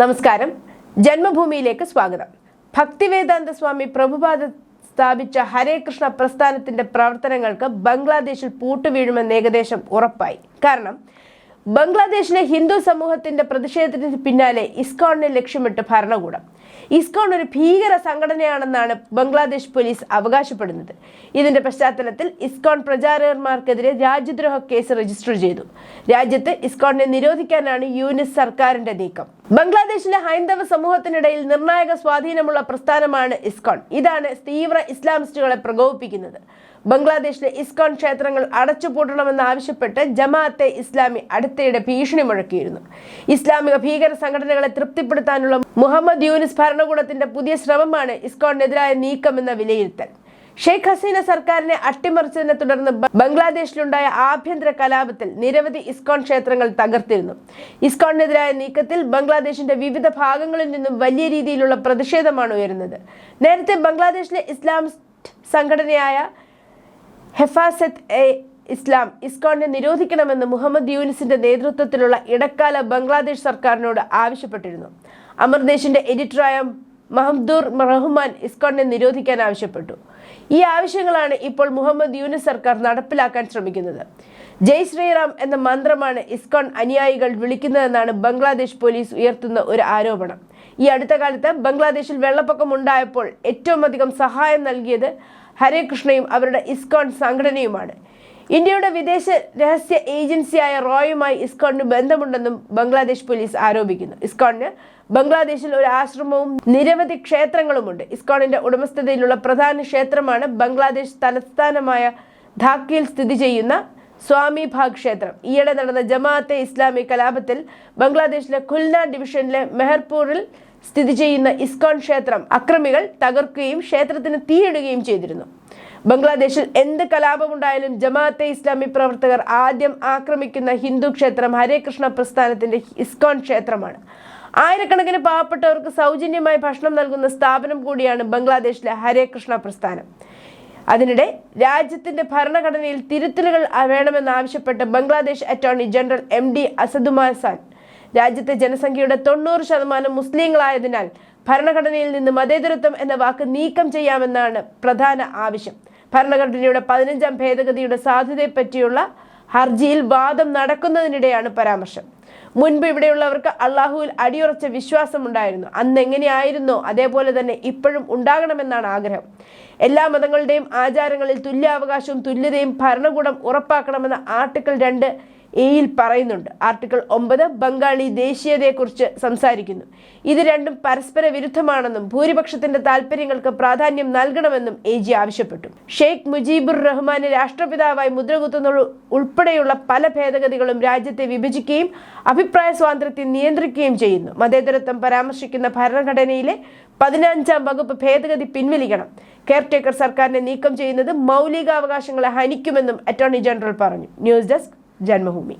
നമസ്കാരം. ജന്മഭൂമിയിലേക്ക് സ്വാഗതം. ഭക്തിവേദാന്ത സ്വാമി പ്രഭുപാദ സ്ഥാപിച്ച ഹരേ കൃഷ്ണ പ്രസ്ഥാനത്തിന്റെ പ്രവർത്തനങ്ങൾക്ക് ബംഗ്ലാദേശിൽ പൂട്ടുവീഴുമെന്ന് ഏകദേശം ഉറപ്പായി. കാരണം ബംഗ്ലാദേശിലെ ഹിന്ദു സമൂഹത്തിന്റെ പ്രതിഷേധത്തിന് പിന്നാലെ ഇസ്കോണിനെ ലക്ഷ്യമിട്ട് ഭരണകൂടം. ഇസ്കോൺ ഒരു ഭീകര സംഘടനയാണെന്നാണ് ബംഗ്ലാദേശ് പോലീസ് അവകാശപ്പെടുന്നത്. ഇതിന്റെ പശ്ചാത്തലത്തിൽ ഇസ്കോൺ പ്രചാരകന്മാർക്കെതിരെ രാജ്യദ്രോഹ കേസ് രജിസ്റ്റർ ചെയ്തു. രാജ്യത്ത് ഇസ്കോണിനെ നിരോധിക്കാനാണ് യുഎൻഎസ് സർക്കാരിന്റെ നീക്കം. ബംഗ്ലാദേശിലെ ഹൈന്ദവ സമൂഹത്തിനിടയിൽ നിർണായക സ്വാധീനമുള്ള പ്രസ്ഥാനമാണ് ഇസ്കോൺ. ഇതാണ് തീവ്ര ഇസ്ലാമിസ്റ്റുകളെ പ്രകോപിപ്പിക്കുന്നത്. ബംഗ്ലാദേശിലെ ഇസ്കോൺ ക്ഷേത്രങ്ങൾ അടച്ചുപൂട്ടണമെന്ന് ആവശ്യപ്പെട്ട് ജമാഅത്തെ ഇസ്ലാമി അടുത്തിടെ ഭീഷണി മുഴക്കിയിരുന്നു. ഇസ്ലാമിക ഭീകര സംഘടനകളെ തൃപ്തിപ്പെടുത്താനുള്ള മുഹമ്മദ് യൂനിസ് ഭരണകൂടത്തിന്റെ പുതിയ ശ്രമമാണ് ഇസ്കോണിനെതിരായ നീക്കമെന്ന വിലയിരുത്തൽ. ഷെയ്ഖ് ഹസീന സർക്കാരിനെ അട്ടിമറിച്ചതിനെ തുടർന്ന് ബംഗ്ലാദേശിലുണ്ടായ ആഭ്യന്തര കലാപത്തിൽ നിരവധി ഇസ്കോൺ ക്ഷേത്രങ്ങൾ തകർത്തിരുന്നു. ഇസ്കോണിനെതിരായ നീക്കത്തിൽ ബംഗ്ലാദേശിന്റെ വിവിധ ഭാഗങ്ങളിൽ നിന്നും വലിയ രീതിയിലുള്ള പ്രതിഷേധമാണ് ഉയരുന്നത്. നേരത്തെ ബംഗ്ലാദേശിലെ ഇസ്ലാമിസ്റ്റ് സംഘടനയായ ഹെഫാസത്ത് എ ഇസ്ലാം ഇസ്കോണിനെ നിരോധിക്കണമെന്ന് മുഹമ്മദ് യൂനിസിന്റെ നേതൃത്വത്തിലുള്ള ഇടക്കാല ബംഗ്ലാദേശ് സർക്കാരിനോട് ആവശ്യപ്പെട്ടിരുന്നു. അമർദേശിന്റെ എഡിറ്ററായ മഹമ്മദൂർ റഹ്മാൻ ഇസ്കോണിനെ നിരോധിക്കാൻ ആവശ്യപ്പെട്ടു. ഈ ആവശ്യങ്ങളാണ് ഇപ്പോൾ മുഹമ്മദ് യൂനിസ് സർക്കാർ നടപ്പിലാക്കാൻ ശ്രമിക്കുന്നത്. ജയ് ശ്രീറാം എന്ന മന്ത്രമാണ് ഇസ്കോൺ അനുയായികൾ വിളിക്കുന്നതെന്നാണ് ബംഗ്ലാദേശ് പോലീസ് ഉയർത്തുന്ന ഒരു ആരോപണം. ഈ അടുത്ത കാലത്ത് ബംഗ്ലാദേശിൽ വെള്ളപ്പൊക്കം ഉണ്ടായപ്പോൾ ഏറ്റവും അധികം സഹായം നൽകിയത് ഹരേകൃഷ്ണയും അവരുടെ ഇസ്കോൺ സംഘടനയുമാണ്. ഇന്ത്യയുടെ വിദേശ രഹസ്യ ഏജൻസിയായ റോയുമായി ഇസ്കോണിന് ബന്ധമുണ്ടെന്നും ബംഗ്ലാദേശ് പോലീസ് ആരോപിക്കുന്നു. ഇസ്കോണിന് ബംഗ്ലാദേശിൽ ഒരു ആശ്രമവും നിരവധി ക്ഷേത്രങ്ങളുമുണ്ട്. ഇസ്കോണിന്റെ ഉടമസ്ഥതയിലുള്ള പ്രധാന ക്ഷേത്രമാണ് ബംഗ്ലാദേശ് തലസ്ഥാനമായ ധാക്കയിൽ സ്ഥിതി ചെയ്യുന്ന സ്വാമി ഭാഗ് ക്ഷേത്രം. ഈയിടെ നടന്ന ജമാഅത്തെ ഇസ്ലാമി കലാപത്തിൽ ബംഗ്ലാദേശിലെ ഖുൽന ഡിവിഷനിലെ മെഹർപൂറിൽ സ്ഥിതി ചെയ്യുന്ന ഇസ്കോൺ ക്ഷേത്രം അക്രമികൾ തകർക്കുകയും ക്ഷേത്രത്തിന് തീയിടുകയും ചെയ്തിരുന്നു. ബംഗ്ലാദേശിൽ എന്ത് കലാപമുണ്ടായാലും ജമാഅത്തെ ഇസ്ലാമി പ്രവർത്തകർ ആദ്യം ആക്രമിക്കുന്ന ഹിന്ദു ക്ഷേത്രം ഹരേ കൃഷ്ണ പ്രസ്ഥാനത്തിന്റെ ഇസ്കോൺ ക്ഷേത്രമാണ്. ആയിരക്കണക്കിന് പാവപ്പെട്ടവർക്ക് സൗജന്യമായി ഭക്ഷണം നൽകുന്ന സ്ഥാപനം കൂടിയാണ് ബംഗ്ലാദേശിലെ ഹരേ കൃഷ്ണ പ്രസ്ഥാനം. അതിനിടെ രാജ്യത്തിന്റെ ഭരണഘടനയിൽ തിരുത്തലുകൾ വേണമെന്നാവശ്യപ്പെട്ട് Bangladesh attorney general M D Asaduzzaman. രാജ്യത്തെ ജനസംഖ്യയുടെ തൊണ്ണൂറ് ശതമാനം മുസ്ലിങ്ങളായതിനാൽ ഭരണഘടനയിൽ നിന്ന് മതേതരത്വം എന്ന വാക്ക് നീക്കം ചെയ്യാമെന്നാണ് പ്രധാന ആവശ്യം. ഭരണഘടനയുടെ പതിനഞ്ചാം ഭേദഗതിയുടെ സാധ്യതയെപ്പറ്റിയുള്ള ഹർജിയിൽ വാദം നടക്കുന്നതിനിടെയാണ് പരാമർശം. മുൻപ് ഇവിടെയുള്ളവർക്ക് അള്ളാഹുവിൽ അടിയുറച്ച വിശ്വാസമുണ്ടായിരുന്നു. അന്ന് എങ്ങനെയായിരുന്നോ അതേപോലെ തന്നെ ഇപ്പോഴും ഉണ്ടാകണമെന്നാണ് ആഗ്രഹം. എല്ലാ മതങ്ങളുടെയും ആചാരങ്ങളിൽ തുല്യാവകാശവും തുല്യതയും ഭരണകൂടം ഉറപ്പാക്കണമെന്ന ആർട്ടിക്കിൾ രണ്ട് എയിൽ പറയുന്നുണ്ട്. ആർട്ടിക്കിൾ ഒമ്പത് ബംഗാളി ദേശീയതയെക്കുറിച്ച് സംസാരിക്കുന്നു. ഇത് രണ്ടും പരസ്പര വിരുദ്ധമാണെന്നും ഭൂരിപക്ഷത്തിന്റെ താല്പര്യങ്ങൾക്ക് പ്രാധാന്യം നൽകണമെന്നും എ ജി ആവശ്യപ്പെട്ടു. ഷെയ്ഖ് മുജീബുർ റഹ്മാൻ രാഷ്ട്രപിതാവായി മുദ്രകുത്തുന്ന ഉൾപ്പെടെയുള്ള പല ഭേദഗതികളും രാജ്യത്തെ വിഭജിക്കുകയും അഭിപ്രായ സ്വാതന്ത്ര്യത്തെ നിയന്ത്രിക്കുകയും ചെയ്യുന്നു. മതേതരത്വം പരാമർശിക്കുന്ന ഭരണഘടനയിലെ പതിനഞ്ചാം വകുപ്പ് ഭേദഗതി പിൻവലിക്കണം. കെയർടേക്കർ സർക്കാരിനെ നീക്കം ചെയ്യുന്നത് മൗലികാവകാശങ്ങളെ ഹനിക്കുമെന്നും അറ്റോർണി ജനറൽ പറഞ്ഞു. News desk Janmabhumi.